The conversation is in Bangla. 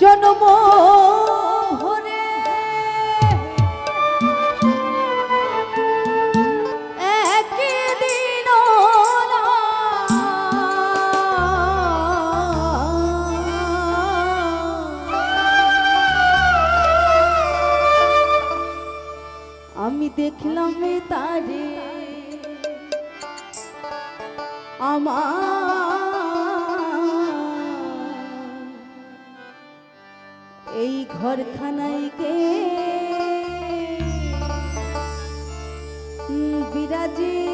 জন্ম আমি দেখলাম তারে। আমার এই ঘরখানায় কে? বিরাজি